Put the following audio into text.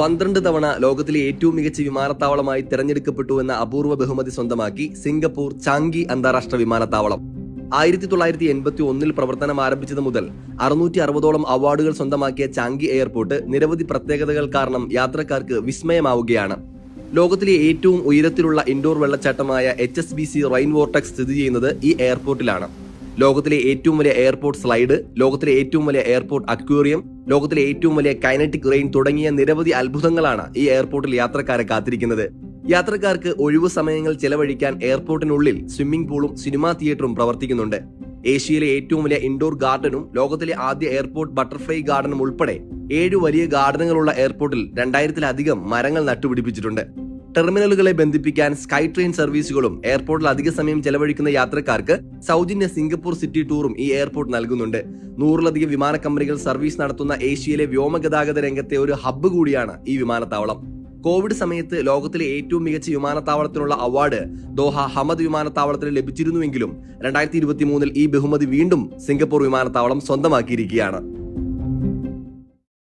പന്ത്രണ്ട് തവണ ലോകത്തിലെ ഏറ്റവും മികച്ച വിമാനത്താവളമായി തിരഞ്ഞെടുക്കപ്പെട്ടു എന്ന അപൂർവ ബഹുമതി സ്വന്തമാക്കി സിംഗപ്പൂർ ചാങ്കി അന്താരാഷ്ട്ര വിമാനത്താവളം. ആയിരത്തി തൊള്ളായിരത്തി എൺപത്തി ഒന്നിൽ പ്രവർത്തനം ആരംഭിച്ചത് മുതൽ അറുന്നൂറ്റി അറുപതോളം അവാർഡുകൾ സ്വന്തമാക്കിയ ചാങ്കി എയർപോർട്ട് നിരവധി പ്രത്യേകതകൾ കാരണം യാത്രക്കാർക്ക് വിസ്മയമാവുകയാണ്. ലോകത്തിലെ ഏറ്റവും ഉയരത്തിലുള്ള indoor വെള്ളച്ചാട്ടമായ H S B C Rain Vortex സ്ഥിതി ചെയ്യുന്നത് ഈ എയർപോർട്ടിലാണ്. ലോകത്തിലെ ഏറ്റവും വലിയ എയർപോർട്ട് സ്ലൈഡ് ലോകത്തിലെ ഏറ്റവും വലിയ എയർപോർട്ട് അക്വേറിയം ലോകത്തിലെ ഏറ്റവും വലിയ കൈനറ്റിക് റെയിൻ തുടങ്ങിയ നിരവധി അത്ഭുതങ്ങളാണ് ഈ എയർപോർട്ടിൽ യാത്രക്കാരെ കാത്തിരിക്കുന്നത്. യാത്രക്കാർക്ക് ഒഴിവു സമയങ്ങൾ ചെലവഴിക്കാൻ എയർപോർട്ടിനുള്ളിൽ സ്വിമ്മിംഗ് പൂളും സിനിമാ തിയേറ്ററും പ്രവർത്തിക്കുന്നുണ്ട്. ഏഷ്യയിലെ ഏറ്റവും വലിയ ഇൻഡോർ ഗാർഡനും ലോകത്തിലെ ആദ്യ എയർപോർട്ട് ബട്ടർഫ്ലൈ ഗാർഡനും ഉൾപ്പെടെ ഏഴ് വലിയ ഗാർഡനുകളുള്ള എയർപോർട്ടിൽ രണ്ടായിരത്തിലധികം മരങ്ങൾ നട്ടുപിടിപ്പിച്ചിട്ടുണ്ട്. ടെർമിനലുകളെ ബന്ധിപ്പിക്കാൻ സ്കൈ ട്രെയിൻ സർവീസുകളും എയർപോർട്ടിൽ അധിക സമയം ചെലവഴിക്കുന്ന യാത്രക്കാർക്ക് സൗജന്യ സിംഗപ്പൂർ സിറ്റി ടൂറും ഈ എയർപോർട്ട് നൽകുന്നുണ്ട്. നൂറിലധികം വിമാന കമ്പനികൾ സർവീസ് നടത്തുന്ന ഏഷ്യയിലെ വ്യോമഗതാഗത രംഗത്തെ ഒരു ഹബ്ബ് കൂടിയാണ് ഈ വിമാനത്താവളം. കോവിഡ് സമയത്ത് ലോകത്തിലെ ഏറ്റവും മികച്ച വിമാനത്താവളത്തിനുള്ള അവാർഡ് ദോഹ ഹമദ് വിമാനത്താവളത്തിന് ലഭിച്ചിരുന്നുവെങ്കിലും രണ്ടായിരത്തി ഇരുപത്തി മൂന്നിൽ ഈ ബഹുമതി വീണ്ടും സിംഗപ്പൂർ വിമാനത്താവളം സ്വന്തമാക്കിയിരിക്കുകയാണ്.